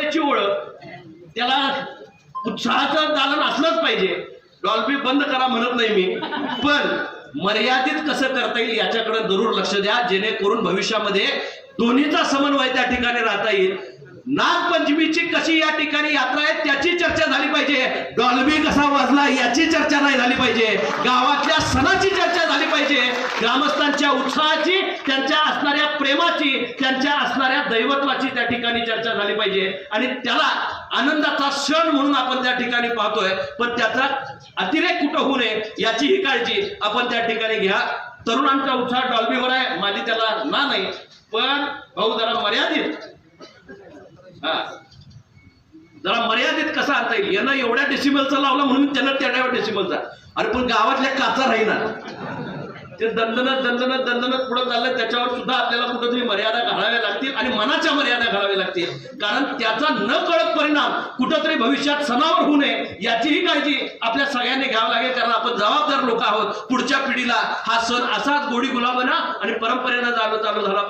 त्याची ओळख. त्याला उत्साहाचं दालन असलंच पाहिजे. डॉल्बी बंद करा म्हणत नाही मी. पण मर्यादित कसं करता येईल याच्याकडे जरूर लक्ष द्या जेणेकरून भविष्यामध्ये दोन्हीचा समन्वय त्या ठिकाणी राहता येईल. नागपंचमीची कशी या ठिकाणी यात्रा आहे त्याची चर्चा झाली पाहिजे. डॉल्बी कसा वाजला याची चर्चा नाही झाली पाहिजे. गावातल्या सणाची चर्चा झाली पाहिजे. ग्रामस्थांच्या उत्साहाची त्यांच्या प्रेमाची त्यांच्या असणाऱ्या दैवत्वाची त्या ठिकाणी चर्चा झाली पाहिजे. आणि त्याला आनंदाचा क्षण म्हणून आपण त्या ठिकाणी पाहतोय. पण त्याचा अतिरेक कुठं होऊ नये याची ही काळजी आपण त्या ठिकाणी घ्या. तरुणांचा उत्साह डॉल्बीवर आहे. माझी त्याला ना नाही. पण भाऊ जरा मर्यादित. हा. जरा मर्यादित कसा आणता येईल? यानं एवढ्या डेसिबलचा लावला म्हणून त्यानं तेवढ्या डेसिबलचा अरे पण गावातल्या काचा राहीना. ते दंदनत दंदनत दंदनत पुढे चाललं त्याच्यावर सुद्धा आपल्याला कुठेतरी मर्यादा घालाव्या लागतील आणि मनाच्या मर्यादा घालाव्या लागतील कारण त्याचा न कळत परिणाम कुठंतरी भविष्यात सणावर होऊ नये याचीही काळजी आपल्या सगळ्यांनी घ्यावं लागेल. कारण आपण जबाबदार लोक आहोत. पुढच्या पिढीला हा सण असाच गोडी गुलाबाना आणि परंपरेनं चालू चालू झाला.